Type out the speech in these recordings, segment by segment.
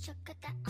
chocada.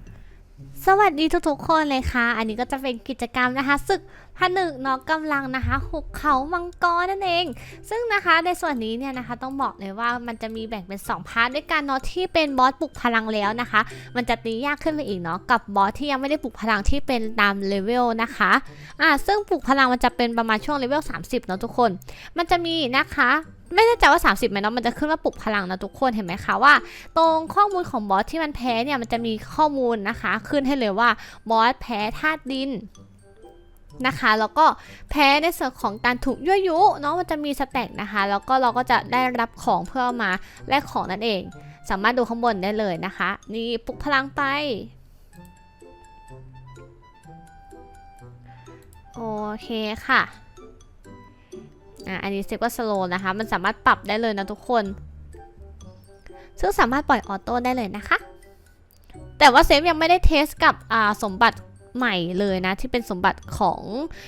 สวัสดีทุกๆคนเลยค่ะ อันนี้ก็จะเป็นกิจกรรมนะคะศึกผนึกเนาะกำลังนะคะหุบเขามังกรนั่นเอง ซึ่งนะคะในส่วนนี้เนี่ยนะคะต้องบอกเลยว่ามันจะมีแบ่งเป็น 2 พาร์ทด้วยกันเนาะที่เป็นบอสปลุกพลังแล้วนะคะ มันจะตียากขึ้นไปอีกเนาะกับบอสที่ยังไม่ได้ปลุกพลังที่เป็นตามเลเวลนะคะอ่าซึ่งปลุกพลังมันจะเป็นประมาณช่วงเลเวล30เนาะทุกคน มันจะมีนะคะ ไม่แน่ใจว่า 30ไหมเนาะมันจะขึ้นว่าปลุกพลังนะทุกคนเห็นไหมคะว่า ตรงข้อมูลของบอสที่มันแพ้เนี่ยมันจะมีข้อมูลนะคะ ขึ้นให้เลยว่าบอสแพ้ธาตุดินนะคะ แล้วก็แพ้ในส่วนของการถูกยั่วยุเนาะมันจะมีสแต็กนะคะ แล้วก็เราก็จะได้รับของเพื่อมาแลกของนั่นเอง สามารถดูข้างบนได้เลยนะคะ นี่ปลุกพลังไปโอเคค่ะ อะอันนี้เซฟก็สโลนะคะ มันสามารถปรับได้เลยนะทุกคน ซึ่งสามารถปล่อยออโต้ได้เลยนะคะ แต่ว่าเซฟยังไม่ได้เทสกับสมบัติใหม่เลยนะ ที่เป็นสมบัติของ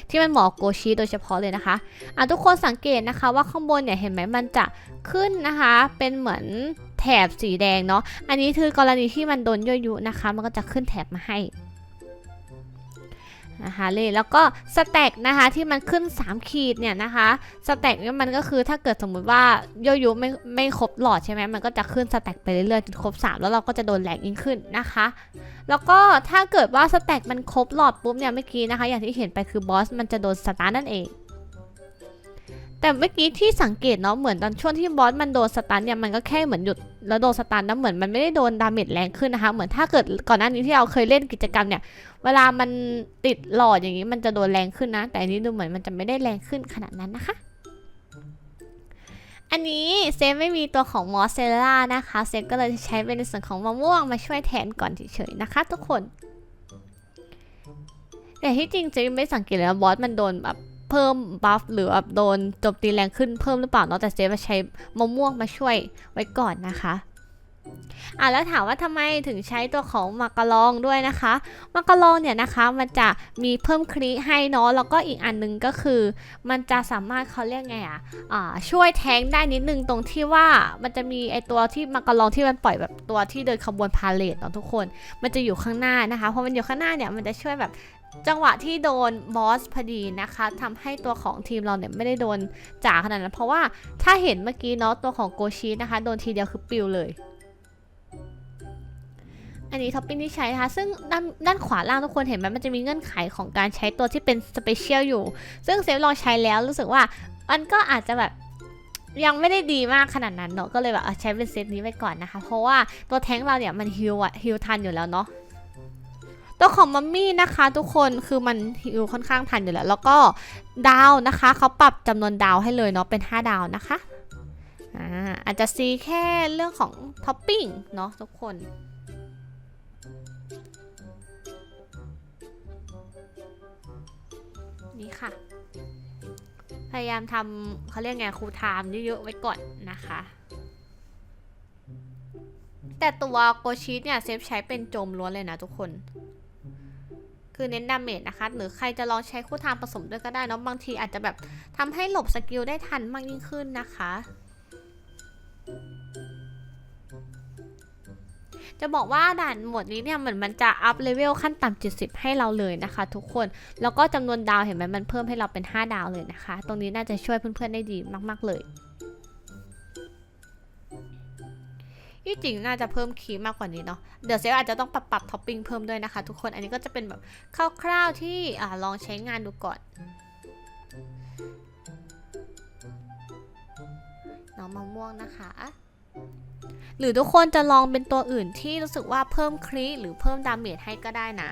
ที่มันเหมาะโกชิโดยเฉพาะเลยนะคะอะทุกคนสังเกตนะคะว่าข้างบนเนี่ยเห็นไหมมันจะขึ้นนะคะ เป็นเหมือนแถบสีแดงเนาะอันนี้คือกรณีที่มันโดนยั่วยุนะคะ มันก็จะขึ้นแถบมาให้ นะคะเลยแล้วก็สแต็กนะคะที่มันขึ้น 3 ขีดเนี่ยนะคะสแต็กเนี่ยมันก็คือถ้าเกิดสมมุติว่าโยโย่ไม่ไม่ครบหลอดใช่ไหมมันก็จะขึ้นสแต็กไปเรื่อยๆจนครบ 3 แล้วเราก็จะโดนแหลกยิ่งขึ้นนะคะ แล้วก็ถ้าเกิดว่าสแต็กมันครบหลอดปุ๊บเนี่ยเมื่อกี้นะคะ อย่างที่เห็นไปคือบอสมันจะโดนสตาร์นั่นเอง แต่เมื่อกี้ที่สังเกตเนาะเหมือนตอนช่วงที่บอสมันโดนสตันเนี่ยมันก็แค่เหมือนหยุดแล้วโดนสตันนะเหมือนมันไม่ได้โดนดาเมจแรงขึ้นนะคะเหมือนถ้าเกิดก่อนหน้านี้ที่เราเคยเล่นกิจกรรมเนี่ย เวลามันติดหลอดอย่างนี้มันจะโดนแรงขึ้นนะ แต่อันนี้ดูเหมือนมันจะไม่ได้แรงขึ้นขนาดนั้นนะคะอันนี้เซฟไม่มีตัวของมอสเซล่านะคะเซฟก็เลยใช้เป็นในส่วนของมะม่วงมาช่วยแทนก่อนเฉยๆนะคะ ทุกคน แต่ที่จริงเซฟไม่สังเกตเลยว่าบอสมันโดนแบบ เพิ่มบัฟหรือแบบโดนโจมตีแรงขึ้นเพิ่มหรือเปล่าเนาะแต่เซฟใช้มะม่วงมาช่วยไว้ก่อนนะคะอะแล้วถามว่าทำไมถึงใช้ตัวของมากกะลองด้วยนะคะมากกะลองเนี่ยนะคะมันจะมีเพิ่มคลีให้เนาะแล้วก็อีกอันหนึงก็คือ มันจะสามารถเขาเรียกไงอะอ่าช่วยแทงได้นิดนึงตรงที่ว่ามันจะมีไอตัวที่มากกะลองที่มันปล่อยแบบตัวที่เดินขบวนพาเลทเนาะทุกคน มันจะอยู่ข้างหน้านะคะพอมันอยู่ข้างหน้าเนี่ยมันจะช่วยแบบ จังหวะที่โดนบอสพอดีนะคะทำให้ตัวของทีมเราเนี่ยไม่ได้โดนจ่าขนาดนั้นเพราะว่าถ้าเห็นเมื่อกี้เนาะตัวของโกชินะคะโดนทีเดียวคือปิวเลย อันนี้ท็อปปิ้งที่ใช้นะคะซึ่งด้านด้านขวาล่างทุกคนเห็นไหมมันจะมีเงื่อนไขของการใช้ตัวที่เป็นสเปเชียลอยู่ ซึ่งเซฟลองใช้แล้วรู้สึกว่ามันก็อาจจะแบบยังไม่ได้ดีมากขนาดนั้นเนาะก็เลยแบบเอาใช้เป็นเซตนี้ไว้ก่อนนะคะ เพราะว่าตัวแท้งเราเนี่ยมันฮิวอะฮิวทันอยู่แล้วเนาะ ตัวของมัมมี่นะคะทุกคนคือมันฮิวค่อนข้างทันอยู่แล้ว แล้วก็ดาวนะคะเขาปรับจำนวนดาวให้เลยเนาะเป็น 5 ดาวนะคะอ่าอาจจะซีแค่เรื่องของท็อปปิ้งเนาะทุกคนนี่ค่ะ พยายามทำเขาเรียกไงครูไทม์เยอะๆไว้ก่อนนะคะ แต่ตัวโกชิเนี่ยเซฟใช้เป็นโจมล้วนเลยนะทุกคน คือเน้นดาเมจนะคะ หรือใครจะลองใช้คู่ไทม์ผสมด้วยก็ได้เนอะบางทีอาจจะแบบทำให้หลบสกิลได้ทันมากยิ่งขึ้นนะคะ จะบอกว่าด่านหมวดนี้เนี่ยเหมือนมันจะอัพเลเวลขั้นต่ำ70 ให้เราเลยนะคะ ทุกคน แล้วก็จำนวนดาวเห็นไหมมันเพิ่มให้เราเป็น 5 ดาวเลยนะคะ ตรงนี้น่าจะช่วยเพื่อนๆได้ดีมาก ๆเลย ที่จริงน่าจะเพิ่มคีย์มากกว่านี้เนาะ เดี๋ยวเซฟอาจจะต้องปรับปรับท็อปปิ้งเพิ่มด้วยนะคะ ทุกคน อันนี้ก็จะเป็นแบบคร่าวๆที่อ่าลองใช้งานดูก่อนน้องมะม่วงนะคะ หรือทุกคนจะลองเป็นตัวอื่นที่รู้สึกว่าเพิ่มครีหรือเพิ่มดาเมจให้ก็ได้นะ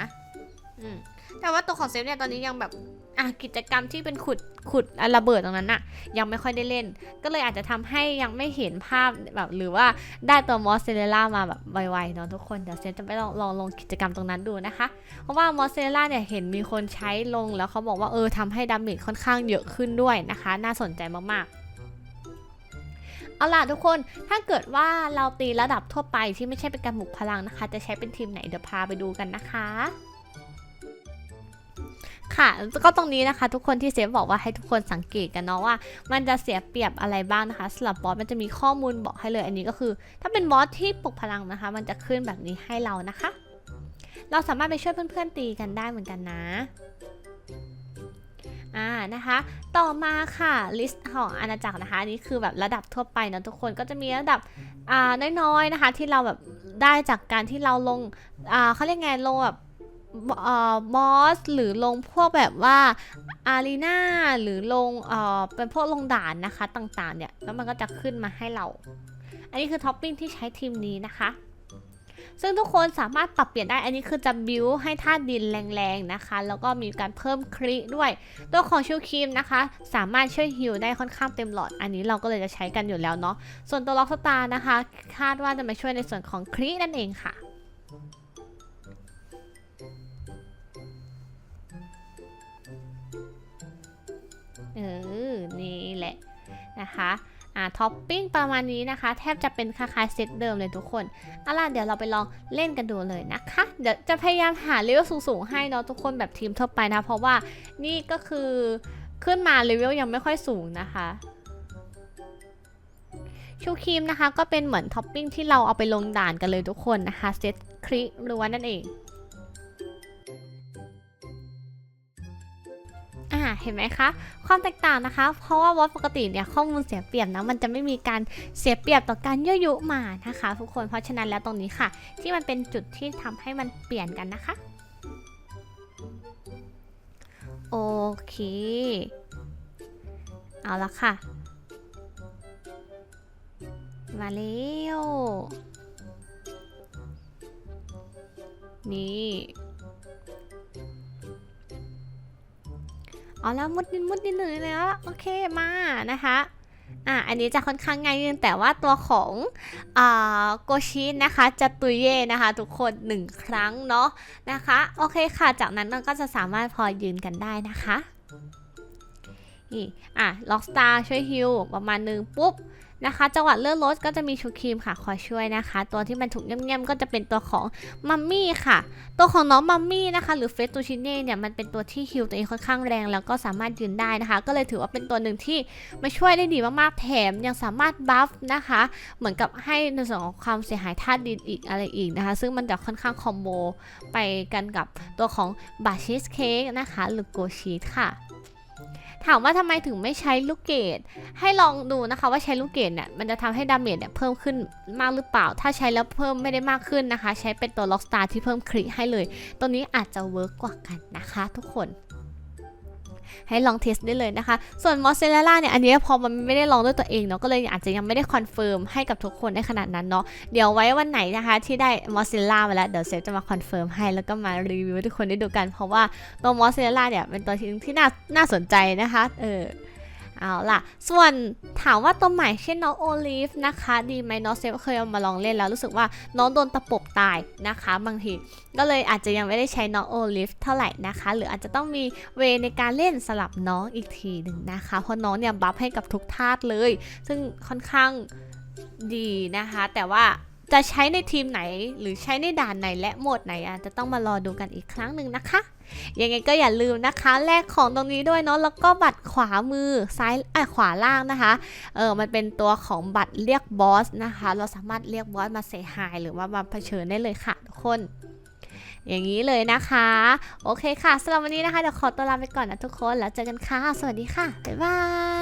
อืม แต่ว่าตัวของเซฟเนี่ยตอนนี้ยังแบบอะกิจกรรมที่เป็นขุดขุดระเบิดตรงนั้นอะยังไม่ค่อยได้เล่น ก็เลยอาจจะทำให้ยังไม่เห็นภาพแบบหรือว่าได้ตัวมอสเซเรล่ามาแบบไวๆเนาะทุกคนเดี๋ยวเซฟจะไปลองลองลงกิจกรรมตรงนั้นดูนะคะ เพราะว่ามอสเซเรล่าเนี่ยเห็นมีคนใช้ลงแล้วเขาบอกว่าเออทำให้ดาเมจค่อนข้างเยอะขึ้นด้วยนะคะ น่าสนใจมากๆเอาล่ะทุกคน ถ้าเกิดว่าเราตีระดับทั่วไปที่ไม่ใช่เป็นการบุกพลังนะคะ จะใช้เป็นทีมไหนเดี๋ยวพาไปดูกันนะคะ ค่ะ ก็ตรงนี้นะคะ ทุกคนที่เซฟบอกว่าให้ทุกคนสังเกตกันเนาะว่า มันจะเสียเปรียบอะไรบ้างนะคะสำหรับบอสมันจะมีข้อมูลบอกให้เลย อันนี้ก็คือ ถ้าเป็นบอสที่ปลุกพลังนะคะ มันจะขึ้นแบบนี้ให้เรานะคะ เราสามารถไปช่วยเพื่อนๆตีกันได้เหมือนกันนะอ่านะคะ ต่อมาค่ะลิสต์ของอาณาจักรนะคะอันนี้คือแบบระดับทั่วไปเนะทุกคนก็จะมีระดับอ่าน้อยๆนะคะ ที่เราแบบได้จากการที่เราลงอ่าเขาเรียกไงลงแบบ เอ่อบอสหรือลงพวกแบบว่าอารีนาหรือลงเอ่อเป็นพวกลงด่านนะคะต่างๆเนี่ยแล้วมันก็จะขึ้นมาให้เรา อันนี้คือท็อปปิ้งที่ใช้ทีมนี้นะคะ ซึ่งทุกคนสามารถปรับเปลี่ยนได้อันนี้คือจะบิวให้ท่าดินแรงๆนะคะ แล้วก็มีการเพิ่มคริด้วย ตัวของชิวครีมนะคะ สามารถช่วยฮิลได้ค่อนข้างเต็มหลอด อันนี้เราก็เลยจะใช้กันอยู่แล้วเนาะส่วนตัวล็อกสตาร์นะคะ คาดว่าจะมาช่วยในส่วนของครินั่นเองค่ะ เออ นี่แหละนะคะอ่าท็อปปิ้งประมาณนี้นะคะ แทบจะเป็นคล้ายๆเซตเดิมเลยทุกคนเอาล่ะเดี๋ยวเราไปลองเล่นกันดูเลยนะคะ เดี๋ยวจะพยายามหาเลเวลสูงๆให้เนาะทุกคนแบบทีมทั่วไปนะ เพราะว่านี่ก็คือขึ้นมาเลเวลยังไม่ค่อยสูงนะคะชูครีมนะคะก็เป็นเหมือนท็อปปิ้งที่เราเอาไปลงด่านกันเลยทุกคนนะคะเซตคริกล้วนนั่นเอง เห็นไหมคะ ความแตกต่างนะคะ เพราะว่าวอตปกติเนี่ยข้อมูลเสียเปรียบนะมันจะไม่มีการเสียเปรียบต่อการยั่วยุมานะคะ ทุกคนเพราะฉะนั้นแล้วตรงนี้ค่ะ ที่มันเป็นจุดที่ทำให้มันเปลี่ยนกันนะคะโอเค เอาละค่ะ มาเร็วนี่ เอาแล้วมุดนิดมุดนิดหนึ่งแล้วโอเคมานะคะอะอันนี้จะค่อนข้างง่ายนิดนึงแต่ว่าตัวของอ่าโกชินะคะจะตุยเย่นะคะ ทุกคนหนึ่งครั้งเนาะนะคะ โอเคค่ะ จากนั้นเราก็จะสามารถพอยืนกันได้นะคะ นี่อะล็อกสตาร์ช่วยฮิลประมาณหนึ่งปุ๊บนะคะจังหวะเลื่อนรถก็จะมีชูครีมค่ะคอยช่วยนะคะ ตัวที่มันถูกเงียบๆก็จะเป็นตัวของมัมมี่ค่ะ ตัวของน้องมัมมี่นะคะหรือเฟสตูชิเน่เนี่ยมันเป็นตัวที่ฮิลตัวเองค่อนข้างแรงแล้วก็สามารถยืนได้นะคะ ก็เลยถือว่าเป็นตัวหนึ่งที่มาช่วยได้ดีมากๆแถมยังสามารถบัฟนะคะ เหมือนกับให้ในส่วนของความเสียหายธาตุดินอีกอะไรอีกนะคะ ซึ่งมันจะค่อนข้างคอมโบไปกันกับตัวของบาชิสเค้กนะคะหรือโกชีสค่ะ ถามว่าทำไมถึงไม่ใช้ลูกเกดให้ลองดูนะคะว่าใช้ลูกเกดเนี่ยมันจะทำให้ดาเมจเนี่ยเพิ่มขึ้นมากหรือเปล่า ถ้าใช้แล้วเพิ่มไม่ได้มากขึ้นนะคะ ใช้เป็นตัวล็อกสตาร์ที่เพิ่มคริให้เลย ตัวนี้อาจจะเวิร์กกว่ากันนะคะ ทุกคน ให้ลองเทสได้เลยนะคะ ส่วนมอสเซเรลล่าเนี่ยอันนี้พอมันไม่ได้ลองด้วยตัวเองเนาะก็เลยอาจจะยังไม่ได้คอนเฟิร์มให้กับทุกคนได้ขนาดนั้นเนาะเดี๋ยวไว้วันไหนนะคะที่ได้มอสเซเรลล่ามาแล้วเดี๋ยวเซฟจะมาคอนเฟิร์มให้แล้วก็มารีวิวให้ทุกคนได้ดูกัน เพราะว่าตัวมอสเซเรลล่าเนี่ยเป็นตัวที่น่าน่าสนใจนะคะเออ เอาล่ะ ส่วนถามว่าตัวใหม่เช่นน้องโอลิฟนะคะ ดีไหมน้องเซฟเคยเอามาลองเล่นแล้วรู้สึกว่าน้องโดนตะปบตายนะคะ บางทีก็เลยอาจจะยังไม่ได้ใช้น้องโอลิฟเท่าไหร่นะคะ หรืออาจจะต้องมีเวในการเล่นสลับน้องอีกทีหนึ่งนะคะ เพราะน้องเนี่ยบัฟให้กับทุกธาตุเลย ซึ่งค่อนข้างดีนะคะ แต่ว่า จะใช้ในทีมไหน หรือใช้ในด่านไหนและโหมดไหนอะจะต้องมารอดูกันอีกครั้งหนึ่งนะคะ ยังไงก็อย่าลืมนะคะแลกของตรงนี้ด้วยเนาะแล้วก็บัตรขวามือซ้ายอะขวาล่างนะคะเออมันเป็นตัวของบัตรเรียกบอสนะคะ เราสามารถเรียกบอสมาเซฮายหรือว่ามาเผชิญได้เลยค่ะทุกคนอย่างนี้เลยนะคะ โอเคค่ะสำหรับวันนี้นะคะ เดี๋ยวขอตัวลาไปก่อนนะทุกคน แล้วเจอกันค่ะ สวัสดีค่ะ บ๊ายบาย